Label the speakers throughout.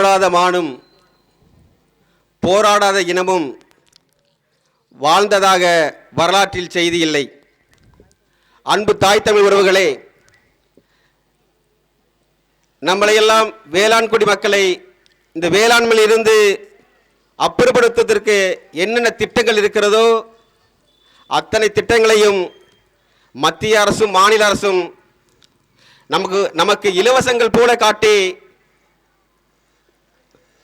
Speaker 1: போராடாத மானும் போராடாத இனமும் வாழ்ந்ததாக வரலாற்றில் செய்தி இல்லை. அன்பு தாய் தமிழ் உறவுகளே நம்மளையெல்லாம் வேளாண் குடி மக்களை இந்த வேளாண்மையில் இருந்து அப்புறப்படுத்துவதற்கு என்னென்ன திட்டங்கள் இருக்கிறதோ அத்தனை திட்டங்களையும் மத்திய அரசும் மாநில அரசும் நமக்கு நமக்கு இலவசங்கள் போல காட்டி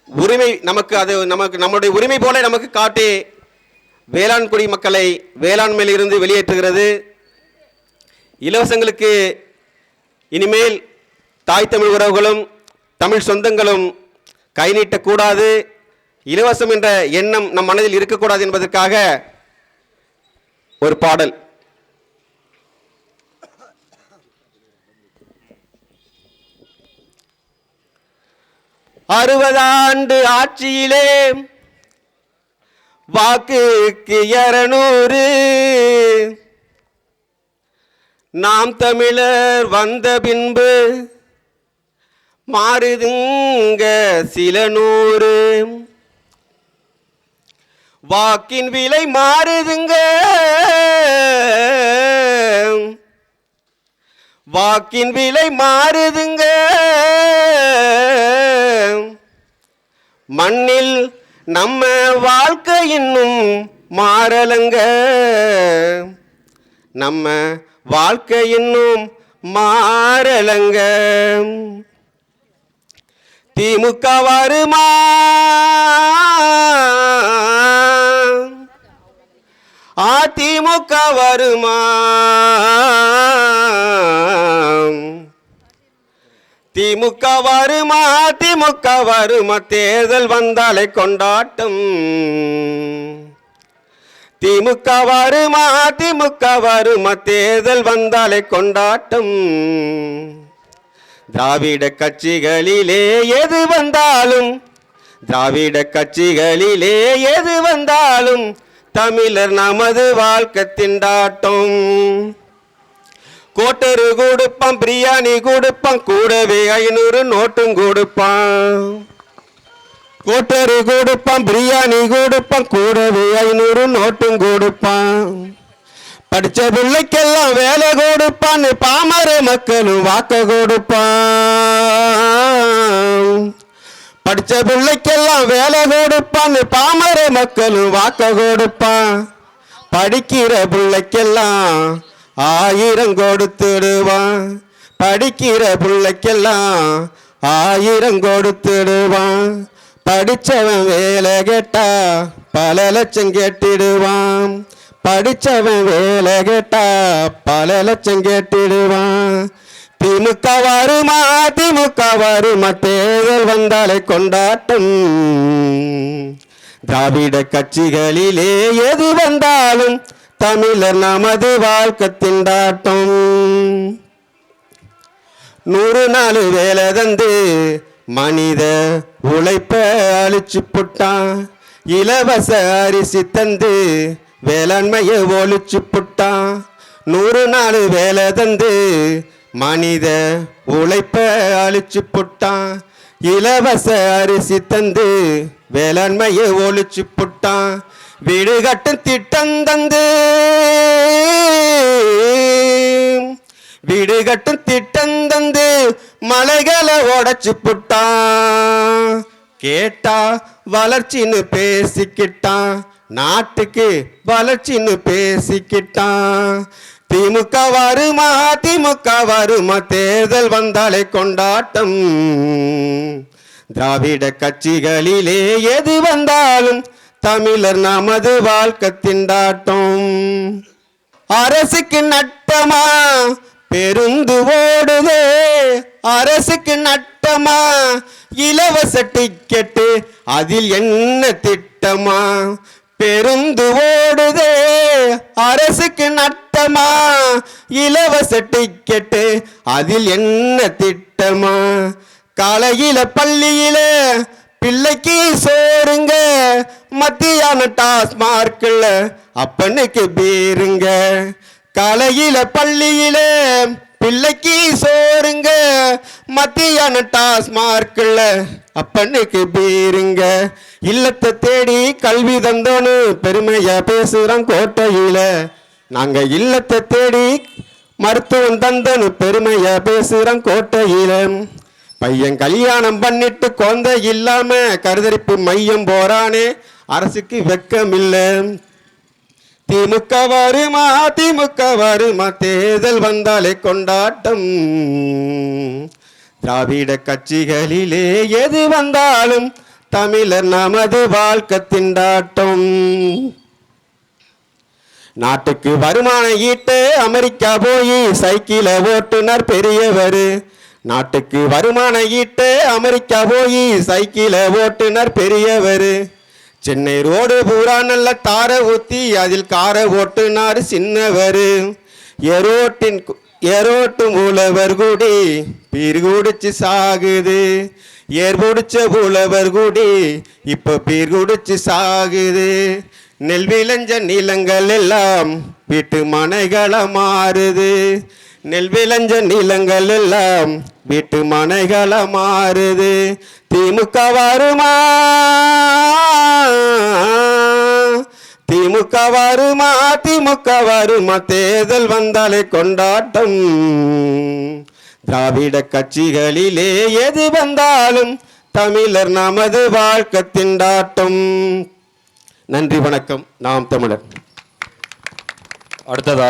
Speaker 1: உரிமை நமக்கு அது நமக்கு நம்முடைய உரிமை போல நமக்கு காட்டி வேளாண் குடி மக்களை வேளாண்மையில் இருந்து வெளியேற்றுகிறது. இலவசங்களுக்கு இனிமேல் தாய் தமிழ் உறவுகளும் தமிழ் சொந்தங்களும் கை நீட்டக்கூடாது. இலவசம் என்ற எண்ணம் நம் மனதில் இருக்கக்கூடாது என்பதற்காக ஒரு பாடல். அறுபதாண்டு ஆட்சியிலே வாக்குக்கு இருநூறு நாம் தமிழர் வந்த பின்பு மாறுதுங்க சில நூறு. வாக்கின் விலை மாறுதுங்க. வாக்கின் விலை மாறுதுங்க. மண்ணில் நம்ம வாழ்க்கை இன்னும் மாறலங்க. நம்ம வாழ்க்கை இன்னும் மாறலங்க. திமுக வருமா? அதிமுக வருமா? திமுக வருமா? திமுக வருமா? தேர்தல் வந்தாலே கொண்டாட்டம். திமுக வருமா? திமுக வருமா? தேர்தல் வந்தாலே கொண்டாட்டம். திராவிட கட்சிகளிலே எது வந்தாலும் திராவிட கட்சிகளிலே எது வந்தாலும் தமிழர் நமது வாழ்க்கை திண்டாட்டம். கோட்டரு கொடுப்பான் பிரியாணி கொடுப்பான் கூடவே ஐநூறு நோட்டும் கொடுப்பான். கோட்டரு கொடுப்பான் பிரியாணி கொடுப்பான் கூடவே ஐநூறு நோட்டும் கொடுப்பான். படிச்ச பிள்ளைக்கெல்லாம் வேலை கொடுப்பான்னு பாமர மக்களும் வாக்க கொடுப்பான். படிச்ச பிள்ளைக்கெல்லாம் வேலை கொடுப்பான்னு பாமர மக்களும் வாக்க கொடுப்பான். படிக்கிற பிள்ளைக்கெல்லாம் ஆயிரம் கொடுத்துடுவான். படிக்கிற பிள்ளைக்கெல்லாம் ஆயிரம் கொடுத்துடுவான். படித்தவன் வேலை கேட்டா பல லட்சம் கேட்டிடுவான். படித்தவன் வேலை கேட்டா பல லட்சம் கேட்டிடுவான். திமுக வருமா? திமுக வருமா? தேர்தல் வந்தாலே கொண்டாட்டம். திராவிட கட்சிகளிலே எது வந்தாலும் தமிழர் நமது வாழ்க்கை திண்டாட்டம். நூறு நாள் வேலை தந்து மனித உழைப்ப அழிச்சு புட்டான். இலவச அரிசி தந்து வேளாண்மையை ஒழிச்சு புட்டான். நூறு நாள் வேலை தந்து மனித உழைப்ப அழிச்சு புட்டான். இலவச அரிசி தந்து வேளாண்மையை ஒழிச்சு புட்டான். வீடு கட்டும் திட்டம் தந்து. வீடு கட்டும் திட்டம் தந்து. மலைகளை உடச்சு புட்டான் கேட்டா வளர்ச்சின்னு பேசிக்கிட்டான் நாட்டுக்கு வளர்ச்சின்னு பேசிக்கிட்டான் திமுக வருமா திமுக வருமா தேர்தல் வந்தாலே கொண்டாட்டம். திராவிட கட்சிகளிலே எது வந்தாலும் தமிழர் நமது வாழ்க்கை திண்டாட்டம் அரசுக்கு நட்டமா? பெருந்து ஓடுதே. அரசுக்கு நட்டமா? இலவச டிக்கெட்டு அதில் என்ன திட்டமா? பெருந்து ஓடுதே. அரசுக்கு நட்டமா? இலவச டிக்கெட்டு அதில் என்ன திட்டமா? காலையில பள்ளியில பிள்ளைக்கு சோறுங்க. மத்தியான டாஸ்மார்க்கில் அப்பனுக்கு பேருங்க. காலையில பள்ளியில பிள்ளைக்கு சோறுங்க. மத்தியான டாஸ்மார்க்கில் அப்பனுக்கு பேருங்க. இல்லத்தை தேடி கல்வி தந்தோன்னு பெருமையா பேசுகிறோம் கோட்டையில. நாங்க இல்லத்தை தேடி மருத்துவம் தந்தோன்னு பெருமையா பேசுகிறோம் கோட்டையில. பையன் கல்யாணம் பண்ணிட்டு குழந்தை இல்லாம கருதரிப்பு மையம் போறானே. அரசுக்கு வெக்கம் இல்லை திமுக வருமா திமுக வருமா தேர்தல் வந்தாலே கொண்டாட்டம். திராவிட கட்சிகளிலே எது வந்தாலும் தமிழர் நமது வாழ்க்கை திண்டாட்டம். நாட்டுக்கு வருமானம் ஈட்டு அமெரிக்கா போய் சைக்கிள ஓட்டுனர் பெரியவர். நாட்டுக்கு வருமானம் ஈட்டு அமெரிக்கா போய் சைக்கிள ஓட்டுனர் பெரியவர். சென்னை ரோடு பூரா நல்ல தாரை ஊத்தி அதில் காரை ஓட்டுனார் சின்னவர். எரோட்டின் எரோட்டும் எரோட்டு மூலவர் கூடி பீர் குடிச்சு சாகுது. ஏர் பிடிச்ச குடி கூடி இப்ப பீர் குடிச்சு சாகுது. நெல் விளைஞ்ச நிலங்கள் எல்லாம் வீட்டு மனைகளை மாறுது. நெல் விளைஞ்ச நிலங்கள் எல்லாம் வீட்டு மனைகளை மாறுது. திமுக வருமா? திமுக வருமா? திமுக வருமா? தேர்தல் வந்தாலே கொண்டாட்டம். திராவிட கட்சிகளிலே எது வந்தாலும் தமிழர் நமது வாழ்க்கை திண்டாட்டம். நன்றி வணக்கம். நாம் தமிழர்.
Speaker 2: அடுத்ததாக